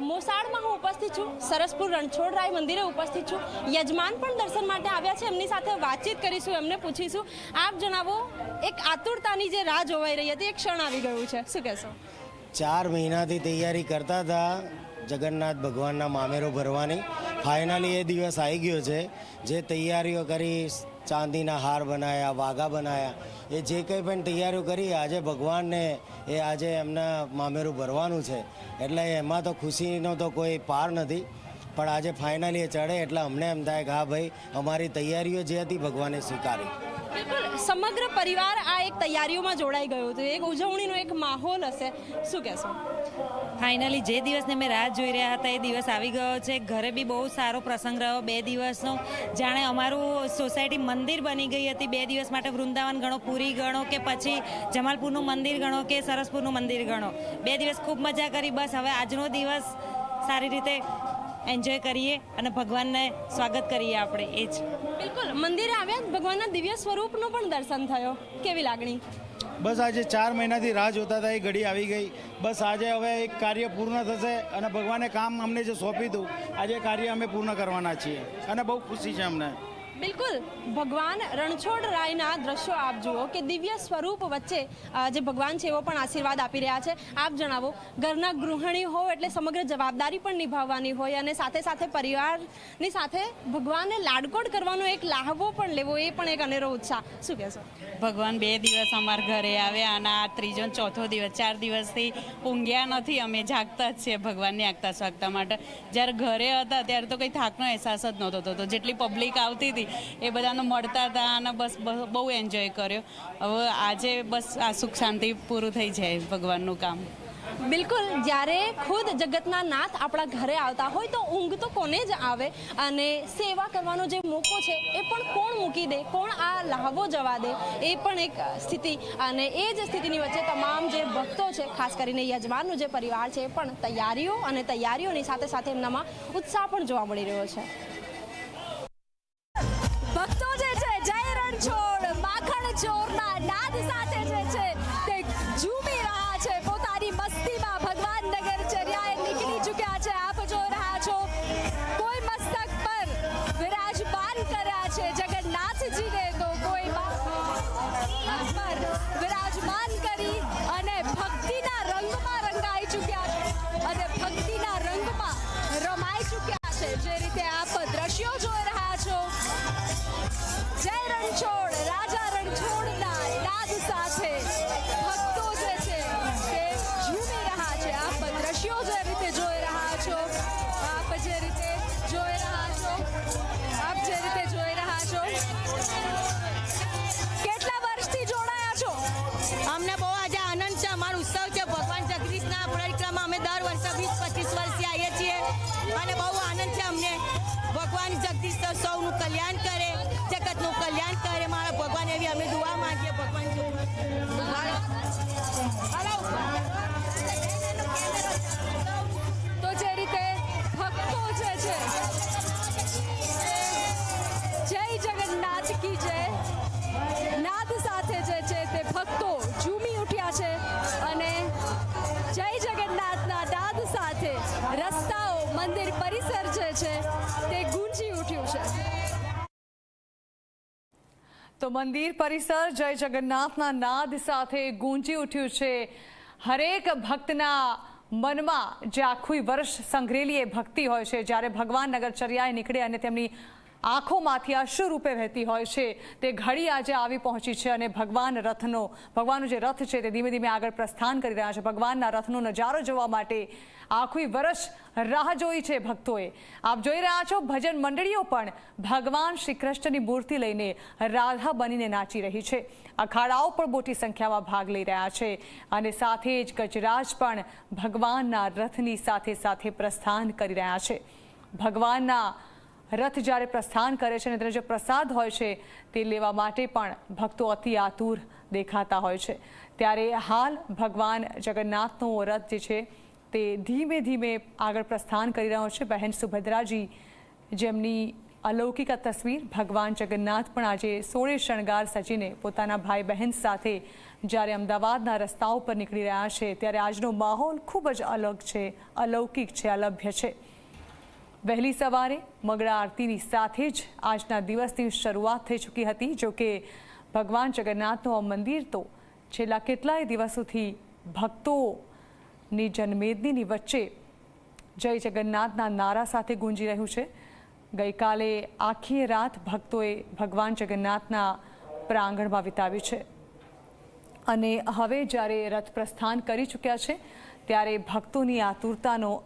મોસાળમાં હું ઉપસ્થિત છું. સરસપુર રણછોડરાય મંદિરે ઉપસ્થિત છું. યજમાન પણ દર્શન માટે આવ્યા છે. એમની સાથે વાતચીત કરીશું, એમને પૂછીશું. આપ જણાવો, એક આતુરતાની જે રાહ જોવાઈ રહી હતી એક ક્ષણ આવી ગયું છે. શું કહેશો? ચાર મહિનાથી તૈયારી કરતા હતા જગન્નાથ ભગવાનના મામેરો ભરવાની. ફાઇનલી એ દિવસ આવી ગયો છે. જે તૈયારીઓ કરી ચાંદીના હાર બનાવ્યા વાઘા બનાવ્યા એ જે કંઈ પણ તૈયારીઓ કરી, આજે ભગવાનને એ આજે એમના મામેરું ભરવાનું છે. એટલે એમાં તો ખુશીનો તો કોઈ પાર નથી. પણ આજે ફાઇનલી એ ચડે એટલે અમને એમ થાય કે હા ભાઈ, અમારી તૈયારીઓ જે હતી ભગવાને સ્વીકારી. બિલકુલ સમગ્ર પરિવાર આ એક તૈયારીઓમાં જોડાઈ ગયું હતું. એક ઉજવણીનો એક માહોલ હશે. શું કહેશો? ફાઇનલી જે દિવસને અમે રાહ જોઈ રહ્યા હતા એ દિવસ આવી ગયો છે. ઘરે બી બહુ સારો પ્રસંગ રહ્યો બે દિવસનો. જાણે અમારું સોસાયટી મંદિર બની ગઈ હતી બે દિવસ માટે. વૃંદાવન ગણો પુરી ગણો કે પછી જમાલપુરનું મંદિર ગણો કે સરસપુરનું મંદિર ગણો. બે દિવસ ખૂબ મજા કરી. બસ હવે આજનો દિવસ સારી રીતે એન્જોય કરીએ અને ભગવાનને સ્વાગત કરીએ આપણે. એ જ. મંદિરે આવ્યા ભગવાનના દિવ્ય સ્વરૂપનું પણ દર્શન થયો. કેવી લાગણી? બસ આજે ચાર મહિનાથી રાહ જોતા હતા, એ ઘડી આવી ગઈ. બસ આજે હવે એક કાર્ય પૂર્ણ થશે અને ભગવાને કામ અમને જે સોંપી દઉં આજે કાર્ય અમે પૂર્ણ કરવાના છીએ. અને બહુ ખુશી છે અમને. બિલકુલ. ભગવાન રણછોડ રાયના દ્રશ્યો આપ જુઓ કે દિવ્ય સ્વરૂપ વચ્ચે જે ભગવાન છે એવો પણ આશીર્વાદ આપી રહ્યા છે. આપ જણાવો, ઘરના ગૃહિણી હો એટલે સમગ્ર જવાબદારી પણ નિભાવવાની હોય અને સાથે સાથે પરિવારની સાથે ભગવાનને લાડકોડ કરવાનો એક લાહવો પણ લેવો એ પણ એક અનેરો ઉત્સાહ. શું કહેશો? ભગવાન બે દિવસ અમારા ઘરે આવ્યા અને આ ત્રીજો ચોથો દિવસ, ચાર દિવસથી ઊંઘ્યા નથી. અમે જાગતા જ છીએ ભગવાનની આગતા સ્વાગતા માટે. જ્યારે ઘરે હતા ત્યારે તો કંઈ થાકનો અહેસાસ જ નહોતો થતો. જેટલી પબ્લિક આવતી હતી એ બધાને મળતા હતા અને બસ બહુ એન્જોય કર્યો. હવે આજે બસ આ સુખ શાંતિ પૂરું થઈ જાય ભગવાનનું કામ. બિલકુલ, જ્યારે ખુદ જગતના નાથ આપણા ઘરે આવતા હોય તો ઊંઘ તો કોને જ આવે? અને સેવા કરવાનો જે મોકો છે, એ પણ કોણ મૂકી દે? કોણ આ લાહવો જવા દે? એ પણ એક સ્થિતિ. અને એ જ સ્થિતિની વચ્ચે તમામ જે ભક્તો છે, ખાસ કરીને યજમાનનું જે પરિવાર છે, એ પણ તૈયારીઓ અને તૈયારીઓની સાથે સાથે એમનામાં ઉત્સાહ પણ જોવા મળી રહ્યો છે. ચોરના નાદ સાથે જે છે તે ઝૂમી રહ્યા છે. પોતાની મસ્તીમાં ભગવાન નગર ચર્યાએ નીકળી ચૂક્યા છે. આપ જોઈ રહ્યા છો, કોઈ મસ્તક પર વિરાજમાન કર્યા છે જગન્નાથજીને તો કોઈ પર વિરાજમાન કરી અને ભક્તિના રંગમાં રંગાઈ ચૂક્યા છે. અને ભક્તિના અને બહુ આનંદ છે અમને. ભગવાન જગદીશ સૌનું કલ્યાણ કરે, જગતનું કલ્યાણ કરે. મારા ભગવાન એવી અમે દુઆ માંગીએ ભગવાન જે છે તે ગુંજી ઉઠ્યું છે. તો મંદિર પરિસર જય જગન્નાથના નાદ સાથે ગુંજી ઉઠ્યું છે. હરેક ભક્તના મનમાં જે આખું વર્ષ સંઘરેલી એ ભક્તિ હોય છે. જ્યારે ભગવાન નગરચર્યાએ નીકળે અને તેમની આંખોમાંથી અશ્રુ રૂપે વહેતી હોય છે. તે ઘડી આજે આવી પહોંચી છે અને ભગવાન રથનો, ભગવાનનો જે રથ છે તે ધીમે ધીમે આગળ પ્રસ્થાન કરી રહ્યા છે. ભગવાનના રથનો નજારો જોવા માટે આખું વર્ષ રાહ જોઈ છે ભક્તોએ. આપ જોઈ રહ્યા છો, ભજન મંડળીઓ પણ ભગવાન શ્રી કૃષ્ણની મૂર્તિ લઈને રાધા બનીને નાચી રહી છે. અખાડાઓ પણ મોટી સંખ્યામાં ભાગ લઈ રહ્યા છે અને સાથે જ ગજરાજ પણ ભગવાનના રથની સાથે સાથે પ્રસ્થાન કરી રહ્યા છે. ભગવાનના રથ જ્યારે પ્રસ્થાન કરે છે અને તેનો જે પ્રસાદ હોય છે તે લેવા માટે પણ ભક્તો અતિ આતુર દેખાતા હોય છે. ત્યારે હાલ ભગવાન જગન્નાથનો રથ જે છે તે ધીમે ધીમે આગળ પ્રસ્થાન કરી રહ્યો છે. બહેન સુભદ્રાજી જેમની અલૌકિક તસવીર ભગવાન જગન્નાથ પણ આજે સોળે શણગાર સજીને પોતાના ભાઈ બહેન સાથે જ્યારે અમદાવાદના રસ્તાઓ પર નીકળી રહ્યા છે, ત્યારે આજનો માહોલ ખૂબ જ અલગ છે, અલૌકિક છે, અલભ્ય છે. વહેલી સવારે મંગળા આરતીની સાથે જ આજના દિવસની શરૂઆત થઈ ચૂકી હતી. જોકે ભગવાન જગન્નાથનું આ મંદિર તો છેલ્લા કેટલાય દિવસોથી ભક્તોની જન્મેદનીની વચ્ચે જય જગન્નાથના નારા સાથે ગુંજી રહ્યું છે. ગઈકાલે આખી રાત ભક્તોએ ભગવાન જગન્નાથના પ્રાંગણમાં વિતાવી છે. અને હવે જ્યારે રથ પ્રસ્થાન કરી ચૂક્યા છે, ત્યારે ભક્તોની આતુરતાનો